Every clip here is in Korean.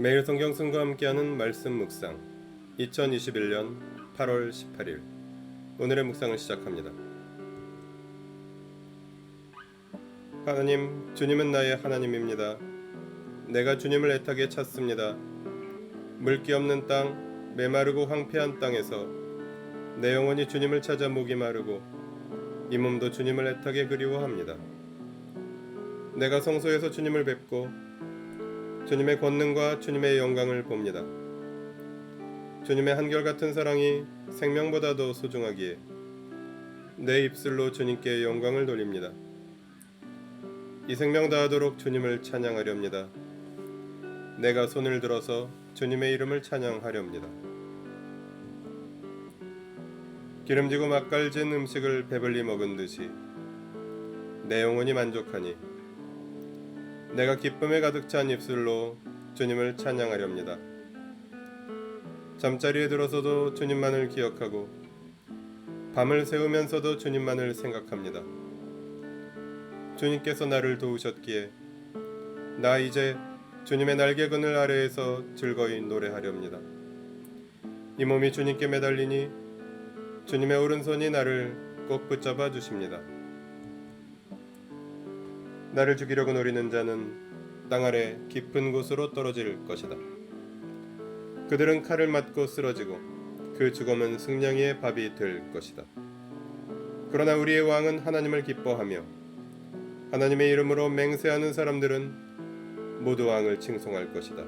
매일 성경 승과 함께하는 말씀 묵상 2021년 8월 18일 오늘의 묵상을 시작합니다. 하나님, 주님은 나의 하나님입니다. 내가 주님을 애타게 찾습니다. 물기 없는 땅, 메마르고 황폐한 땅에서 내 영혼이 주님을 찾아 목이 마르고 이 몸도 주님을 애타게 그리워합니다. 내가 성소에서 주님을 뵙고 주님의 권능과 주님의 영광을 봅니다. 주님의 한결같은 사랑이 생명보다도 소중하기에 내 입술로 주님께 영광을 돌립니다. 이 생명 다하도록 주님을 찬양하렵니다. 내가 손을 들어서 주님의 이름을 찬양하렵니다. 기름지고 맛깔진 음식을 배불리 먹은 듯이 내 영혼이 만족하니 내가 기쁨에 가득 찬 입술로 주님을 찬양하렵니다. 잠자리에 들어서도 주님만을 기억하고 밤을 새우면서도 주님만을 생각합니다. 주님께서 나를 도우셨기에 나 이제 주님의 날개 그늘 아래에서 즐거이 노래하렵니다. 이 몸이 주님께 매달리니 주님의 오른손이 나를 꼭 붙잡아 주십니다. 나를 죽이려고 노리는 자는 땅 아래 깊은 곳으로 떨어질 것이다. 그들은 칼을 맞고 쓰러지고 그 죽음은 승냥이의 밥이 될 것이다. 그러나 우리의 왕은 하나님을 기뻐하며 하나님의 이름으로 맹세하는 사람들은 모두 왕을 칭송할 것이다.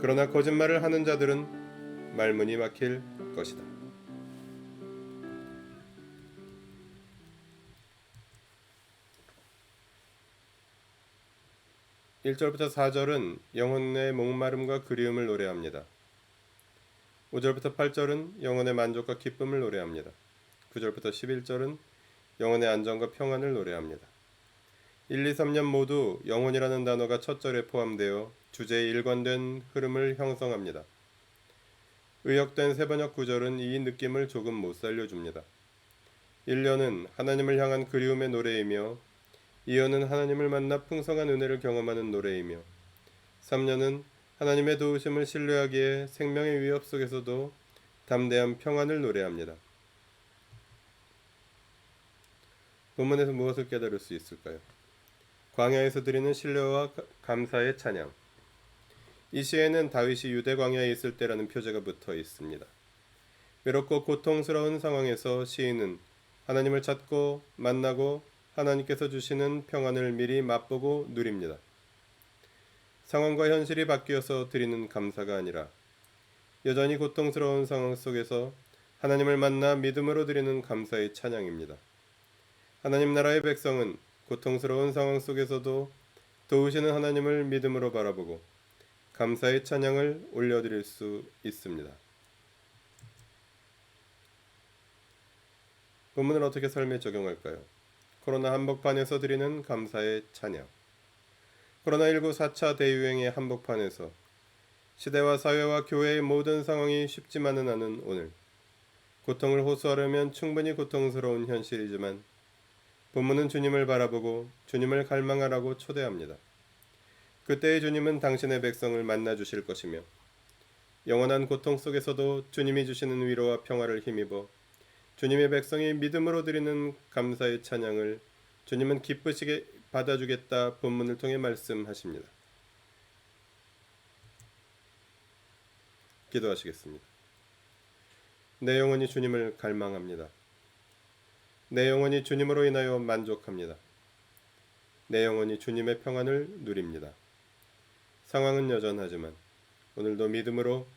그러나 거짓말을 하는 자들은 말문이 막힐 것이다. 1절부터 4절은 영혼의 목마름과 그리움을 노래합니다. 5절부터 8절은 영혼의 만족과 기쁨을 노래합니다. 9절부터 11절은 영혼의 안정과 평안을 노래합니다. 1, 2, 3년 모두 영혼이라는 단어가 첫 절에 포함되어 주제의 일관된 흐름을 형성합니다. 의역된 세번역 구절은 이 느낌을 조금 못 살려줍니다. 1년은 하나님을 향한 그리움의 노래이며 이어는 하나님을 만나 풍성한 은혜를 경험하는 노래이며 3년은 하나님의 도우심을 신뢰하기에 생명의 위협 속에서도 담대한 평안을 노래합니다. 본문에서 무엇을 깨달을 수 있을까요? 광야에서 드리는 신뢰와 감사의 찬양. 이 시에는 다윗이 유대 광야에 있을 때라는 표제가 붙어 있습니다. 외롭고 고통스러운 상황에서 시인은 하나님을 찾고 만나고 하나님께서 주시는 평안을 미리 맛보고 누립니다. 상황과 현실이 바뀌어서 드리는 감사가 아니라 여전히 고통스러운 상황 속에서 하나님을 만나 믿음으로 드리는 감사의 찬양입니다. 하나님 나라의 백성은 고통스러운 상황 속에서도 도우시는 하나님을 믿음으로 바라보고 감사의 찬양을 올려드릴 수 있습니다. 본문을 어떻게 삶에 적용할까요? 코로나 한복판에서 드리는 감사의 찬양. 코로나19 4차 대유행의 한복판에서 시대와 사회와 교회의 모든 상황이 쉽지만은 않은 오늘. 고통을 호소하려면 충분히 고통스러운 현실이지만 본문은 주님을 바라보고 주님을 갈망하라고 초대합니다. 그때의 주님은 당신의 백성을 만나 주실 것이며 영원한 고통 속에서도 주님이 주시는 위로와 평화를 힘입어 주님의 백성이 믿음으로 드리는 감사의 찬양을 주님은 기쁘시게 받아주겠다 본문을 통해 말씀하십니다. 기도하시겠습니다. 내 영혼이 주님을 갈망합니다. 내 영혼이 주님으로 인하여 만족합니다. 내 영혼이 주님의 평안을 누립니다. 상황은 여전하지만 오늘도 믿음으로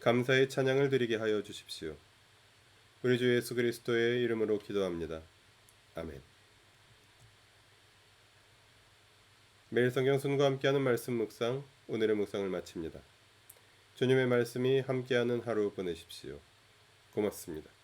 감사의 찬양을 드리게 하여 주십시오. 우리 주 예수 그리스도의 이름으로 기도합니다. 아멘. 매일 성경 순과 함께하는 말씀 묵상 오늘의 묵상을 마칩니다. 주님의 말씀이 함께하는 하루 보내십시오. 고맙습니다.